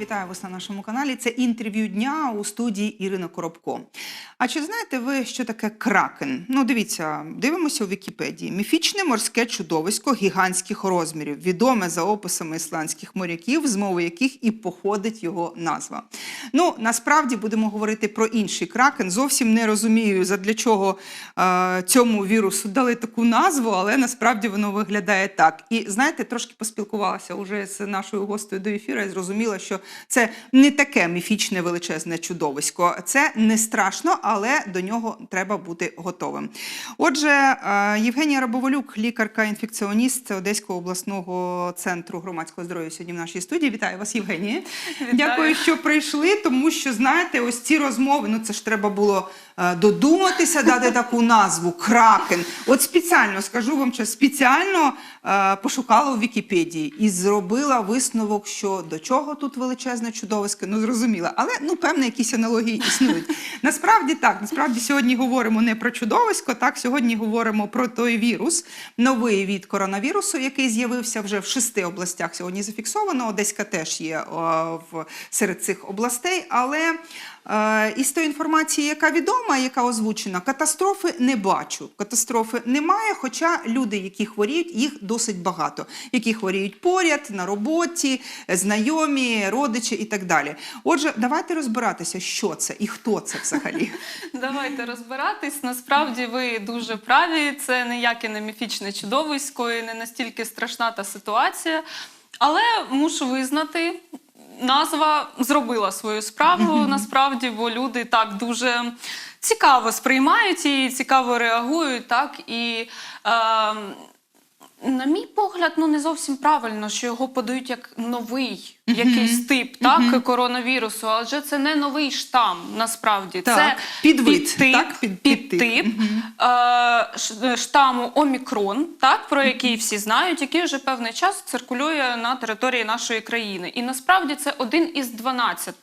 Вітаю вас на нашому каналі. Це інтерв'ю дня у студії Ірина Коробко. А чи знаєте ви, що таке кракен? Ну, дивіться, дивимося у Вікіпедії. Міфічне морське чудовисько гігантських розмірів, відоме за описами ісландських моряків, з мови яких і походить його назва. Ну, насправді будемо говорити про інший кракен. Зовсім не розумію, задля чого е, цьому вірусу дали таку назву, але насправді воно виглядає так. І знаєте, трошки поспілкувалася уже з нашою гостею до ефіру і зрозуміла, що це не таке міфічне величезне чудовисько. Це не страшно, але до нього треба бути готовим. Отже, е, Євгенія Рабоволюк, лікарка-інфекціоніст Одеського обласного центру громадського здоров'я сьогодні в нашій студії. Вітаю вас, Євгенія. Дякую, що прийшли, тому що знаєте, ось ці розмови. Ну це ж треба було е, додуматися, дати таку назву Кракен. От спеціально скажу вам, що спеціально е, пошукала у Вікіпедії і зробила висновок, що до чого тут величезне чудовисько. Ну зрозуміла, але ну певно, якісь аналогії існують. Насправді так, насправді сьогодні говоримо не про чудовисько, так сьогодні говоримо про той вірус, новий від коронавірусу, який з'явився вже в шести областях. Сьогодні зафіксовано. Одеська теж є о, в серед цих областей, але із тої інформації, яка відома, яка озвучена, катастрофи не бачу. Катастрофи немає, хоча люди, які хворіють, їх досить багато, які хворіють поряд, на роботі, знайомі, родичі і так далі. Отже, давайте розбиратися, що це і хто це взагалі. Давайте розбиратись. Насправді ви дуже праві. Це ніяке не міфічне чудовисько і не настільки страшна та ситуація. Але мушу визнати, назва зробила свою справу насправді, бо люди так дуже цікаво сприймають і цікаво реагують. Так і е, на мій погляд, ну не зовсім правильно, що його подають як новий якийсь тип так, коронавірусу, адже це не новий штам, насправді. Так, це підвид, підтип, так, під- підтип. підтип е, штаму Омікрон, так, про який всі знають, який вже певний час циркулює на території нашої країни. І насправді це один із 12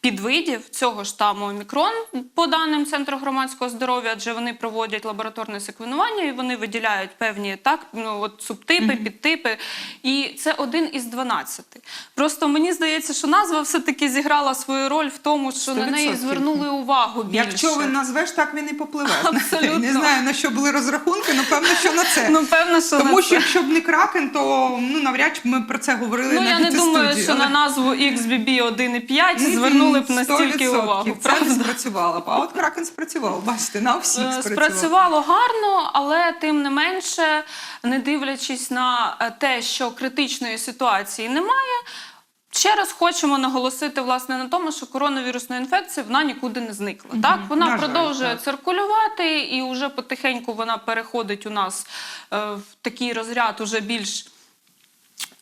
підвидів цього штаму Омікрон, по даним Центру громадського здоров'я, адже вони проводять лабораторне секвенування і вони виділяють певні так, ну, от субтипи, підтипи. І це один із 12. Просто мені здається, що назва все-таки зіграла свою роль в тому, що на неї звернули увагу більше. Якщо ви назвеш, так він і попливе. Абсолютно. Не знаю на що були розрахунки, але певно, що на це. Ну, певно, що Тому на що це. якщо б не кракен, то ну навряд чи б ми про це говорили Ну, я не думаю, студії. що на назву XBB 1,5 Мгм, звернули б настільки увагу. Це не спрацювало б. А от кракен спрацював. Бачите, на всіх Е, спрацював. Спрацювало гарно, але тим не менше, не дивлячись на е, те, що критичної ситуації немає. Ще раз хочемо наголосити власне на тому, що коронавірусна інфекція вона нікуди не зникла. Так вона на жаль, продовжує так. циркулювати, і вже потихеньку вона переходить у нас е, в такий розряд уже більш.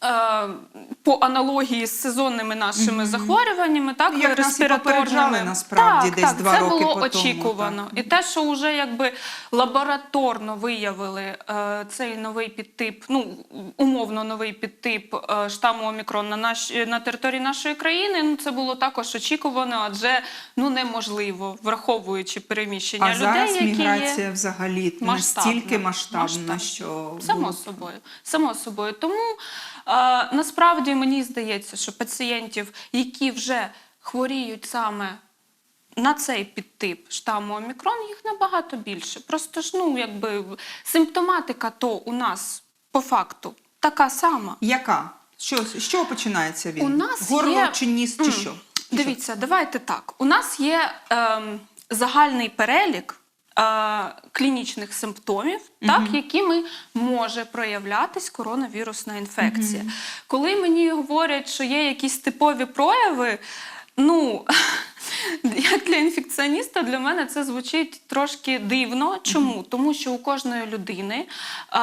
Е, По аналогії з сезонними нашими захворюваннями, так Як нас насправді, так, десь так, два це роки було по тому, очікувано. І те, що вже якби лабораторно виявили е, цей новий підтип, ну умовно новий підтип е, штаму Омікрон на наш на території нашої країни. Ну це було також очікувано, адже ну неможливо, враховуючи переміщення А людей, зараз які міграція є взагалі масштабна. настільки масштабна, Масштабна. що Само було- собою. Само собою. Тому е, насправді мені здається, що пацієнтів, які вже хворіють саме на цей підтип штаму Омікрон, їх набагато більше. Просто ж, ну, якби симптоматика то у нас по факту така сама. яка? Що, з чого починається він? У нас Горло є- чи ніс, чи що? Дивіться, давайте так. У нас є ем, загальний перелік клінічних симптомів, так, якими може проявлятись коронавірусна інфекція. Коли мені говорять, що є якісь типові прояви, ну. Як для інфекціоніста для мене це звучить трошки дивно. Чому? Тому що у кожної людини е,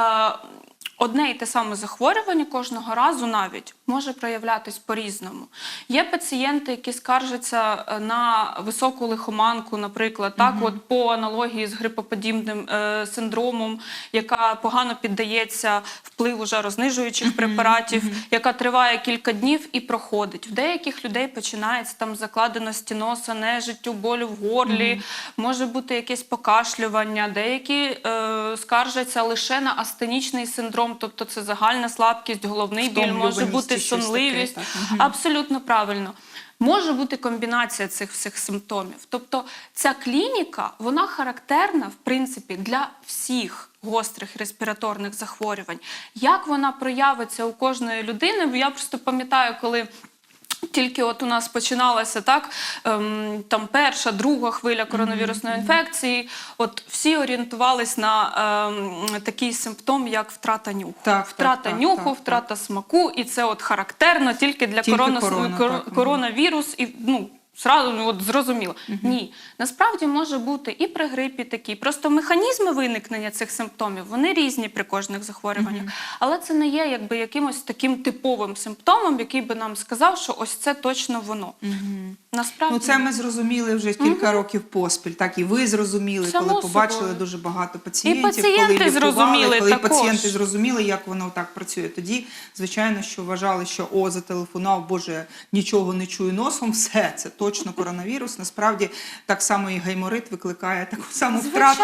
одне і те саме захворювання кожного разу навіть може проявлятись по-різному. Є пацієнти, які скаржаться е, на високу лихоманку, наприклад, так, от по аналогії з грипоподібним е, синдромом, яка погано піддається впливу жарознижуючих препаратів, яка триває кілька днів і проходить. В деяких людей починається там закладеності носа, нежиттю, болю в горлі, може бути якесь покашлювання. Деякі е, скаржаться лише на астенічний синдром симптом, тобто це загальна слабкість, головний біль, може бути сонливість. таке. Абсолютно правильно. Може бути комбінація цих всіх симптомів. Тобто ця клініка, вона характерна, в принципі, для всіх гострих респіраторних захворювань. Як вона проявиться у кожної людини? Я просто пам'ятаю, коли. Тільки от у нас починалася так, ем, там перша, друга хвиля коронавірусної інфекції. От всі орієнтувались на ем, такий симптом, як втрата нюху. Так, так, втрата так, нюху, так, втрата смаку, і це от характерно тільки для Тільки корона, корона, кор- так, коронавірус і ну. Зразу ну, от зрозуміло. Ні, насправді може бути і при грипі такі. Просто механізми виникнення цих симптомів вони різні при кожних захворюваннях. Але це не є якби якимось таким типовим симптомом, який би нам сказав, що ось це точно воно. Насправді Ну, це ми зрозуміли вже кілька років поспіль. Так і ви зрозуміли, Само коли побачили собою. дуже багато пацієнтів, пацієнти коли зрозуміли коли також. пацієнти зрозуміли, як воно так працює. Тоді, звичайно, що вважали, що о, зателефонував, Боже, нічого не чую носом, все це точно коронавірус. Насправді так само і гайморит викликає таку саму втрату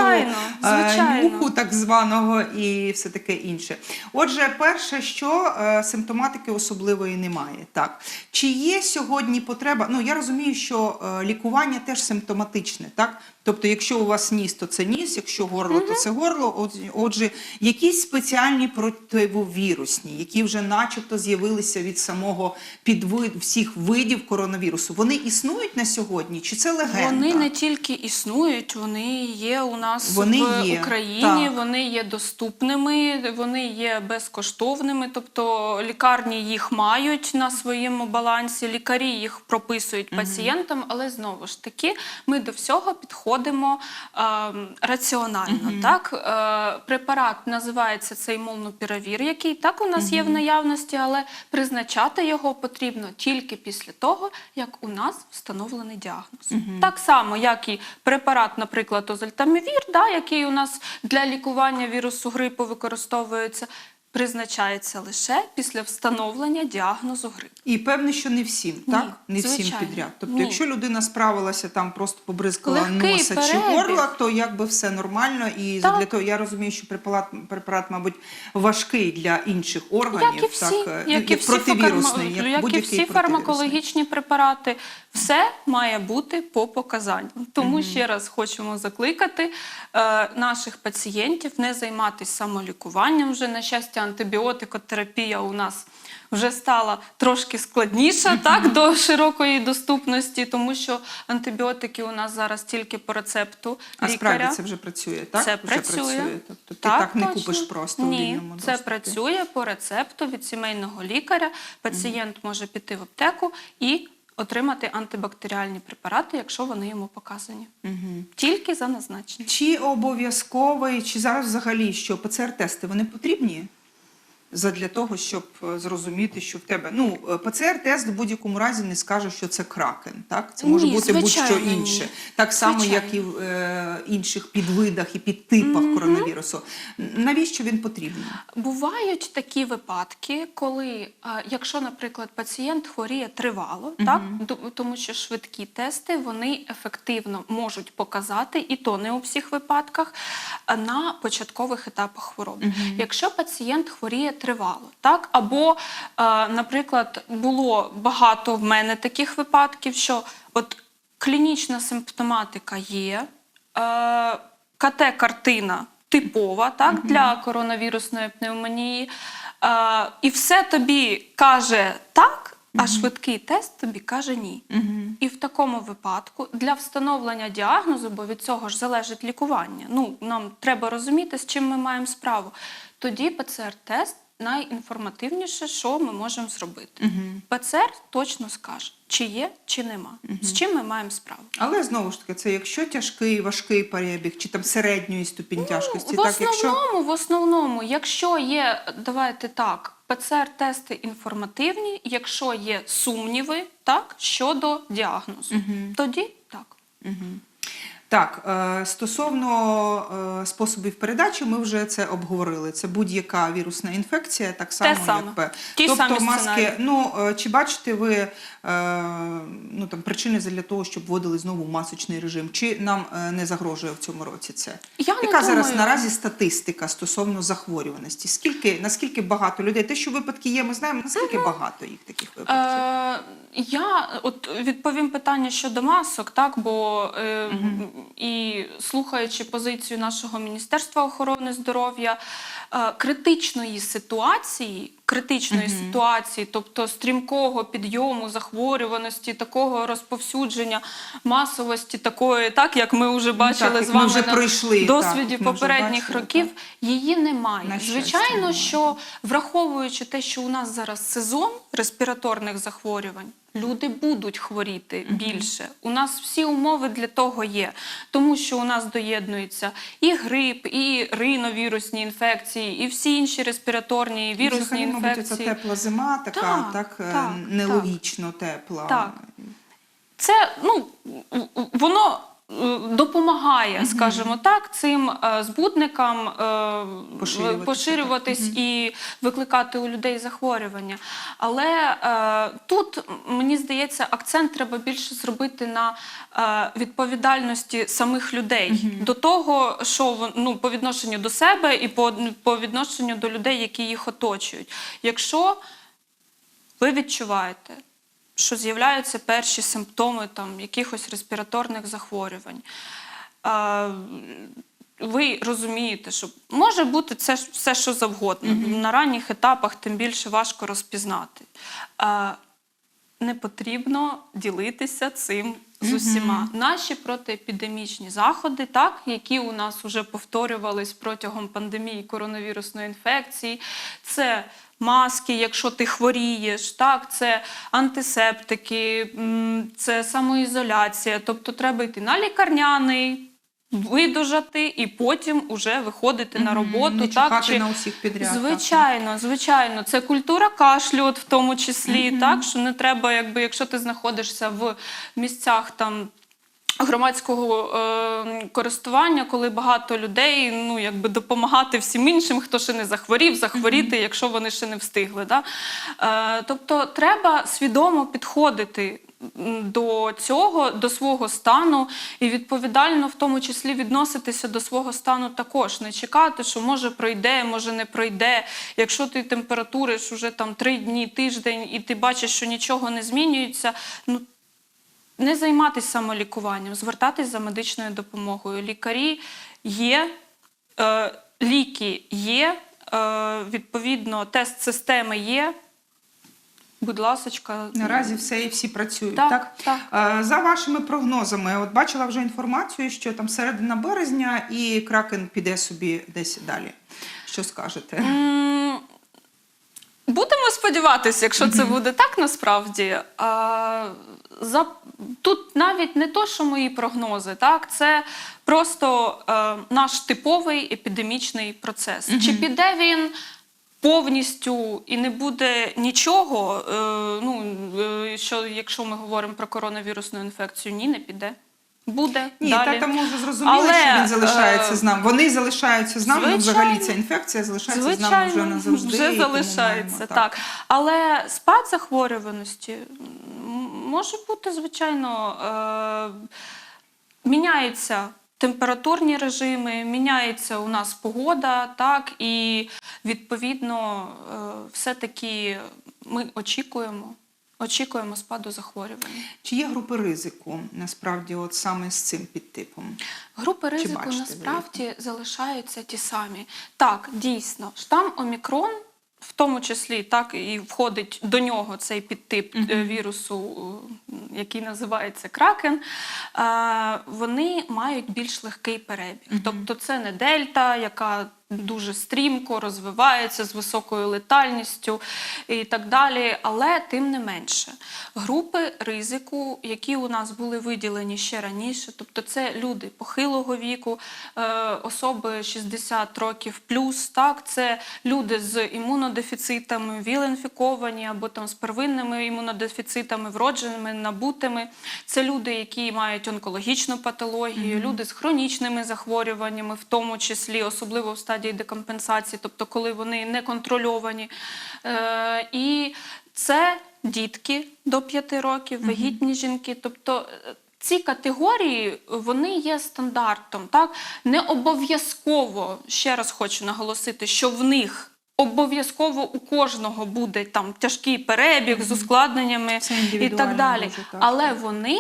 Звичайно, е, так званого, і все таке інше. Отже, перше, що е, симптоматики особливої немає. Так чи є сьогодні потреба? Ну я розумію, що е, лікування теж симптоматичне, так. Тобто, якщо у вас ніс, то це ніс, якщо горло, то це горло. Отже, якісь спеціальні противовірусні, які вже начебто з'явилися від самого підвид всіх видів коронавірусу, вони існують на сьогодні? Чи це легенда? Вони не тільки існують, вони є у нас Вони в є, Україні, так. вони є доступними, вони є безкоштовними. Тобто лікарні їх мають на своєму балансі, лікарі їх прописують пацієнтам, але знову ж таки ми до всього підходимо ем, раціонально. Так? Е, препарат називається цей молнупіравір, який так у нас є в наявності, але призначати його потрібно тільки після того, як у нас встановлений діагноз. Так само, як і препарат, наприклад, озельтамівір, да, який у нас для лікування вірусу грипу використовується, призначається лише після встановлення діагнозу грипу. І певне, що не всім, Ні, так? Не всім підряд. Тобто, Ні. якщо людина справилася там, просто побризкала Легкий носа чи перебіг. горла, то якби все нормально. І Так. для того я розумію, що препарат, препарат, мабуть, важкий для інших органів, Як і всі, так, як і всі, противірусний, як, як і всі фармакологічні препарати, все має бути по показанням. Тому ще раз хочемо закликати е, наших пацієнтів не займатися самолікуванням. Вже на щастя, антибіотикотерапія у нас вже стала трошки складніша так, до широкої доступності, тому що антибіотики у нас зараз тільки по рецепту А лікаря. справді це вже працює, так? Це вже працює. Тобто ти так, не точно. купиш просто в Ні, вільному це працює по рецепту від сімейного лікаря. Пацієнт може піти в аптеку і отримати антибактеріальні препарати, якщо вони йому показані. Тільки за назначенням. Чи обов'язковий, чи зараз взагалі що ПЦР-тести вони потрібні? Задля того, щоб е, зрозуміти, що в тебе ну е, ПЦР-тест в будь-якому разі не скаже, що це кракен. Так це може Ні, бути будь-що ні. інше, так само, Звичайно. як і в е, інших підвидах і підтипах коронавірусу. Навіщо він потрібен? Бувають такі випадки, коли, е, якщо, наприклад, пацієнт хворіє тривало, так ду- тому що швидкі тести вони ефективно можуть показати, і то не у всіх випадках, е, на початкових етапах хвороби. Якщо пацієнт хворіє тривало, так або, е, наприклад, було багато в мене таких випадків, що от клінічна симптоматика є. Е, КТ-картина типова так, для коронавірусної пневмонії. Е, і все тобі каже так, а швидкий тест тобі каже ні. І в такому випадку для встановлення діагнозу, бо від цього ж залежить лікування. Ну, нам треба розуміти, з чим ми маємо справу. Тоді ПЦР-тест найінформативніше, що ми можемо зробити. ПЦР точно скаже, чи є, чи нема. З чим ми маємо справу. Але знову ж таки, це якщо тяжкий, важкий перебіг, чи там середньої ступінь тяжкості, Ну, В так якщо основному, в основному, якщо є, давайте так, ПЦР-тести інформативні, якщо є сумніви так, щодо діагнозу, тоді так. Так, е, стосовно е, способів передачі, ми вже це обговорили. Це будь-яка вірусна інфекція, так само, саме. якби. Ті тобто самі маски, сценарії. ну е, чи бачите ви ну там причини для того, щоб вводили знову масочний режим? Чи нам не загрожує в цьому році це? Я не Яка зараз наразі статистика стосовно захворюваності? Скільки наскільки багато людей? Те, що випадки є, ми знаємо. Наскільки багато їх таких випадків? Е, я от відповім питання щодо масок, так бо е, і слухаючи позицію нашого міністерства охорони здоров'я, е, критичної ситуації, критичної ситуації, тобто стрімкого підйому захворюваності, такого розповсюдження, масовості такої, так як ми вже бачили Ну, як з вами вже на пройшли, досвіді вже попередніх бачили, років, її немає. На щастя, Звичайно, немає. що враховуючи те, що у нас зараз сезон респіраторних захворювань, люди будуть хворіти більше. У нас всі умови для того є, тому що у нас доєднуються і грип, і риновірусні інфекції, і всі інші респіраторні вірусні Взагалі, мабуть, це тепла зима, така Так, так, е, так, нелогічно тепла. Так. Це ну воно. Допомагає, скажімо так, цим е, збудникам е, поширюватись і викликати у людей захворювання. Але е, тут мені здається, акцент треба більше зробити на відповідальності самих людей до того, що ну, по відношенню до себе і по, по відношенню до людей, які їх оточують. Якщо ви відчуваєте, що з'являються перші симптоми там, якихось респіраторних захворювань. А, ви розумієте, що може бути це все, що завгодно. На ранніх етапах тим більше важко розпізнати. А, не потрібно ділитися цим з усіма. Наші протиепідемічні заходи, так, які у нас вже повторювались протягом пандемії коронавірусної інфекції, це маски, якщо ти хворієш, так, це антисептики, це самоізоляція. Тобто треба йти на лікарняний. Видужати і потім уже виходити на роботу. не так, чекати на усіх підряд, так. Звичайно, звичайно. Це культура кашлю, от в тому числі, так, що не треба, якби, якщо ти знаходишся в місцях там. Громадського е, користування, коли багато людей, ну якби допомагати всім іншим, хто ще не захворів, захворіти, якщо вони ще не встигли. Да? Е, тобто треба свідомо підходити до цього, до свого стану, і відповідально в тому числі відноситися до свого стану також. Не чекати, що може пройде, може не пройде. Якщо ти температуриш уже там три дні, тиждень, і ти бачиш, що нічого не змінюється, ну не займатися самолікуванням, звертатись за медичною допомогою. Лікарі є, е, ліки є, е, відповідно, тест системи є. Будь ласочка, Наразі все і всі працюють. Так, Так, так. Е, За вашими прогнозами, от бачила вже інформацію, що там середина березня і кракен піде собі десь далі. Що скажете? М, Будемо сподіватися, якщо це буде так насправді. А, за, тут навіть не то, що мої прогнози, так, це просто е, наш типовий епідемічний процес. Чи піде він повністю і не буде нічого, е, ну, е, що, якщо ми говоримо про коронавірусну інфекцію, ні, не піде. Буде Ні, далі. та тому вже зрозуміло, Але, що він залишається е, з нами. Вони залишаються з нами. ну, звичайно. взагалі ця інфекція залишається з нами вже назавжди. вже і тому залишається, маємо, так. Але спад захворюваності може бути, звичайно, е, міняються температурні режими, міняється у нас погода, так, і відповідно е, все-таки ми очікуємо. Очікуємо спаду захворювань. Чи є групи ризику насправді, от саме з цим підтипом? Групи ризику бачите насправді залишаються ті самі. Так, дійсно, штам Омікрон, тому числі, так і входить до нього цей підтип е, вірусу, е, який називається кракен. е, Вони мають більш легкий перебіг. Тобто, це не дельта, яка дуже стрімко розвивається з високою летальністю і так далі. Але тим не менше, групи ризику, які у нас були виділені ще раніше, тобто це люди похилого віку, е, особи 60 років плюс, так, це люди з імунодефіцитами, віл-інфіковані або там з первинними імунодефіцитами, вродженими, набутими. Це люди, які мають онкологічну патологію, люди з хронічними захворюваннями, в тому числі, особливо в стадії декомпенсації, тобто коли вони не контрольовані. Е, і це дітки до 5 років, вагітні жінки. Тобто е, ці категорії вони є стандартом. Так? Не обов'язково, ще раз хочу наголосити, що в них. Обов'язково у кожного буде там тяжкий перебіг з ускладненнями і так далі. дуже, так. Але вони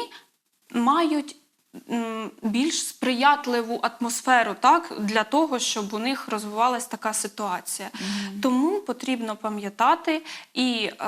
мають більш сприятливу атмосферу так, для того, щоб у них розвивалась така ситуація. Тому потрібно пам'ятати і е,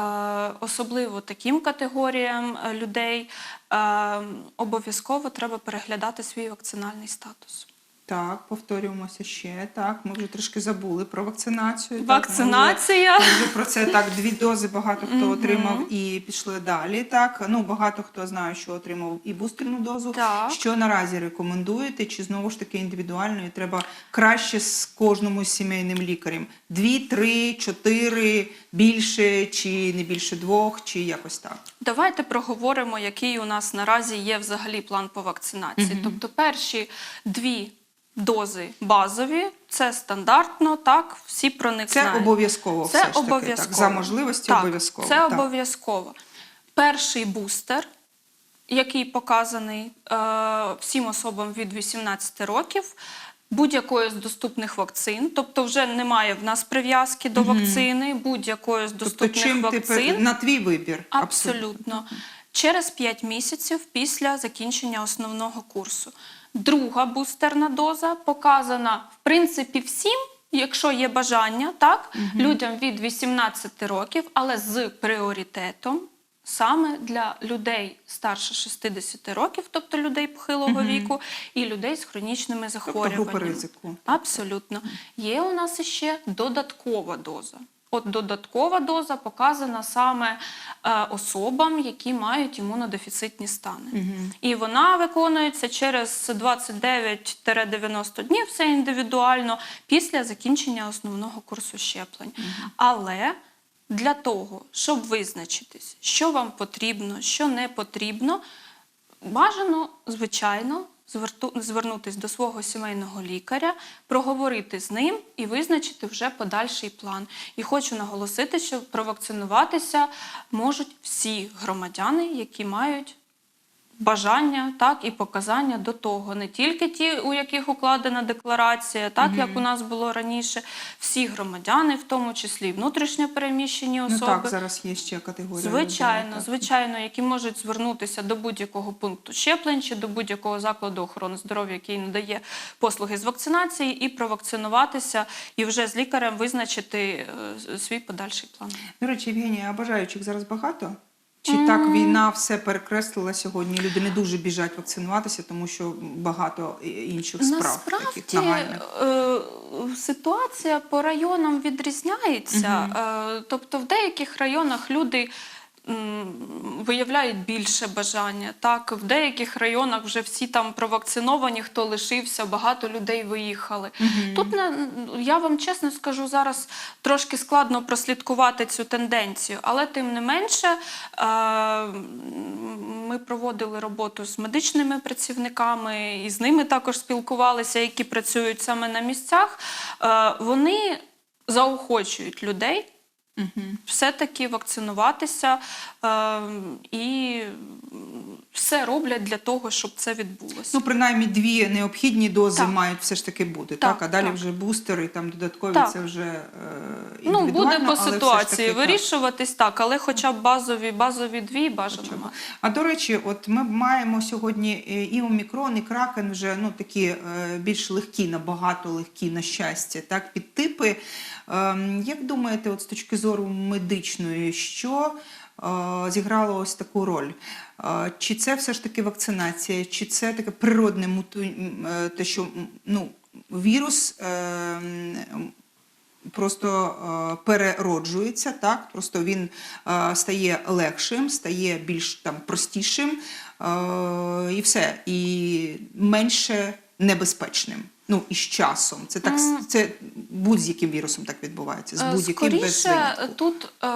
особливо таким категоріям е, людей е, обов'язково треба переглядати свій вакцинальний статус. Так, повторюємося ще. Так, ми вже трошки забули про вакцинацію. Так, Вакцинація. Ми вже, ми вже про це так, дві дози багато хто отримав і пішли далі. Так, ну багато хто знає, що отримав і бустерну дозу. Так. Що наразі рекомендуєте? Чи знову ж таки індивідуально і треба краще з кожному сімейним лікарем? Дві, три, чотири, більше, чи не більше двох, чи якось так. Давайте проговоримо, який у нас наразі є взагалі план по вакцинації. Тобто, перші дві дози базові, це стандартно, так, всі про них Це знають. обов'язково все ж таки. обов'язково. Так, за можливості Так, обов'язково. Це так. обов'язково. Перший бустер, який показаний е, всім особам від 18 років. Будь-якої з доступних вакцин, тобто вже немає в нас прив'язки до вакцини, будь-якої з Тобто, доступних чим ти вакцин. пер- на твій вибір? Абсолютно. Через 5 місяців після закінчення основного курсу. Друга бустерна доза показана, в принципі, всім, якщо є бажання, так, людям від 18 років, але з пріоритетом саме для людей старше 60 років, тобто людей похилого віку, і людей з хронічними Тобто захворюваннями. ризику. Абсолютно. Є у нас ще додаткова доза. От додаткова доза показана саме е, особам, які мають імунодефіцитні стани. І вона виконується через 29-90 днів, все індивідуально, після закінчення основного курсу щеплень. Але для того, щоб визначитись, що вам потрібно, що не потрібно, Бажано, звичайно, звернутись до свого сімейного лікаря, проговорити з ним і визначити вже подальший план. І хочу наголосити, що провакцинуватися можуть всі громадяни, які мають бажання так і показання до того, не тільки ті, у яких укладена декларація, так як у нас було раніше, всі громадяни, в тому числі внутрішньо переміщені особи. Ну так, зараз є ще категорія. Звичайно, людей, звичайно, які можуть звернутися до будь-якого пункту щеплень чи до будь-якого закладу охорони здоров'я, який надає послуги з вакцинації, і провакцинуватися, і вже з лікарем визначити е, свій подальший план. До речі, Євгенія, а бажаючих зараз багато? Чи так війна все перекреслила сьогодні? Люди не дуже біжать вакцинуватися, тому що багато інших справ таких Насправді нагальних. е, ситуація по районам відрізняється. Е, тобто в деяких районах люди. Виявляють більше бажання. Так, в деяких районах вже всі там провакциновані, хто лишився, багато людей виїхали. Тут на- я вам чесно скажу, зараз трошки складно прослідкувати цю тенденцію, але тим не менше е, ми проводили роботу з медичними працівниками і з ними також спілкувалися, які працюють саме на місцях. Е, Вони заохочують людей все-таки вакцинуватися е, і все роблять для того, щоб це відбулося. Ну, принаймні, дві необхідні дози Так. мають все ж таки бути. Так, Так, а далі так. вже бустери, там додаткові, Так. це вже е, ну, буде по ситуації таки, вирішуватись так, але хоча б базові, базові дві бажано мати. А до речі, от ми маємо сьогодні е, і омікрон, і кракен вже ну такі е, більш легкі, набагато легкі на щастя, так підтипи. Ем, Як думаєте, от з точки зору медичної, що е, зіграло ось таку роль? Е, Чи це все ж таки вакцинація, чи це таке природне муту... е, те, що ну, вірус е, просто перероджується, так? Просто він стає легшим, стає більш там простішим і все, і менше небезпечним. Ну і з часом. Це так с- це будь-яким вірусом так відбувається. З Е, будь-яким без винятку. тут е,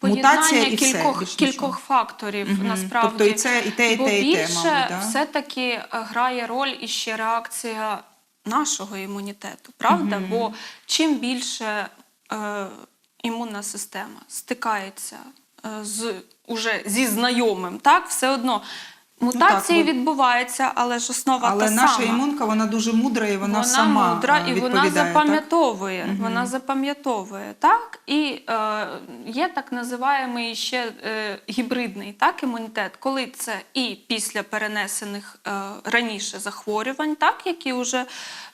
поєднання і все, кількох, більш кількох факторів Мгм. насправді. Тобто і це, і те, і Бо те, і те, мабуть, да? все-таки е, грає роль і ще реакція нашого імунітету, правда? Бо чим більше е, імунна система стикається е, з уже зі знайомим, так все одно. Мутації Ну відбуваються, але ж основа Але та наша імунка вона дуже мудра і вона, Вона сама мудра е, і вона запам'ятовує. Вона запам'ятовує, так? І е, є так називаємий ще е, гібридний так, імунітет, коли це і після перенесених е, раніше захворювань, так, які вже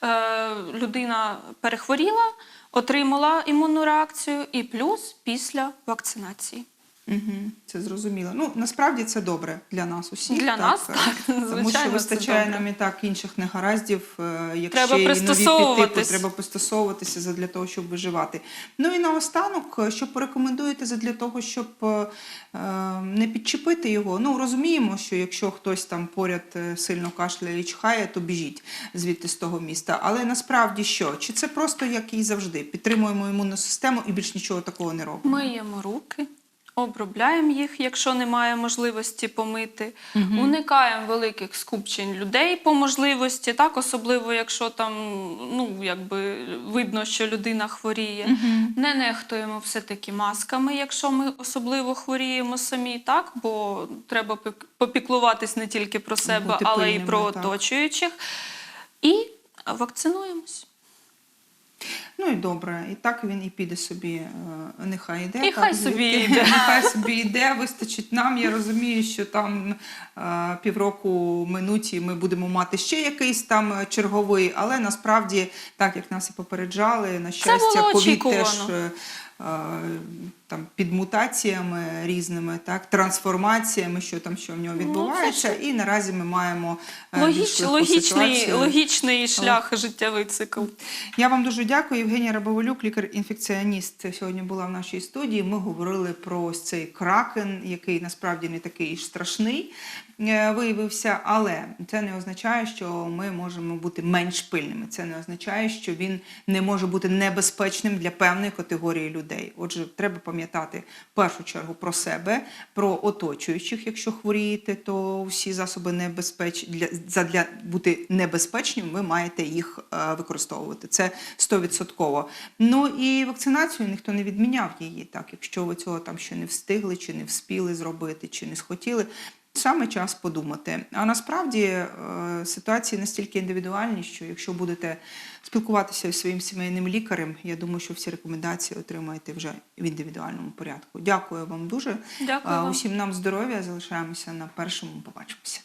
е, людина перехворіла, отримала імунну реакцію, і плюс після вакцинації. Угу, це зрозуміло. Ну насправді це добре для нас усіх. Для нас, так, Тому що вистачає добре. нам і так інших негараздів. е, Якщо Треба є і нові підтипи, треба пристосовуватися задля того, щоб виживати. Ну і наостанок, е, що порекомендуєте задля того, щоб е, е, не підчепити його. Ну розуміємо, що якщо хтось там поряд е, сильно кашляє і чхає, то біжіть звідти з того міста. Але насправді що? Чи це просто як і завжди? Підтримуємо імунну систему і більш нічого такого не робимо? Миємо руки, обробляємо їх, якщо немає можливості помити, уникаємо великих скупчень людей по можливості, так, особливо якщо там ну, якби видно, що людина хворіє. Не нехтуємо все-таки масками, якщо ми особливо хворіємо самі, так, бо треба пік- попіклуватись не тільки про себе, Бути але й пильними, про так. оточуючих. І вакцинуємось. Ну і добре, і так він і піде собі, е, нехай йде. І так, хай собі йде. Нехай собі йде, вистачить нам. Я розумію, що там е, півроку минуть ми будемо мати ще якийсь там черговий, але насправді, так як нас і попереджали, на щастя, було ковід теж е, там під мутаціями різними, так, трансформаціями, що там що в нього Ну, відбувається, і наразі ми маємо е, Логіч, логічний, ситуацію. логічний шлях життєвий цикл. Я вам дуже дякую. Євгенія Рабоволюк, лікар-інфекціоніст, сьогодні була в нашій студії. Ми говорили про ось цей кракен, який насправді не такий ж страшний е, виявився, але це не означає, що ми можемо бути менш пильними. Це не означає, що він не може бути небезпечним для певної категорії людей. Отже, треба пам'ятати в першу чергу про себе, про оточуючих. Якщо хворієте, то всі засоби небезпеч... для... задля бути небезпечним, ви маєте їх е, використовувати. Це стовідсотково. Ну і вакцинацію ніхто не відміняв її. Так, якщо ви цього там ще не встигли, чи не вспіли зробити, чи не схотіли. Саме час подумати. А насправді е, ситуації настільки індивідуальні, що якщо будете спілкуватися зі своїм сімейним лікарем, я думаю, що всі рекомендації отримаєте вже в індивідуальному порядку. Дякую вам дуже. Дякую Е, вам. Усім нам здоров'я. Залишаємося на першому. Побачимося.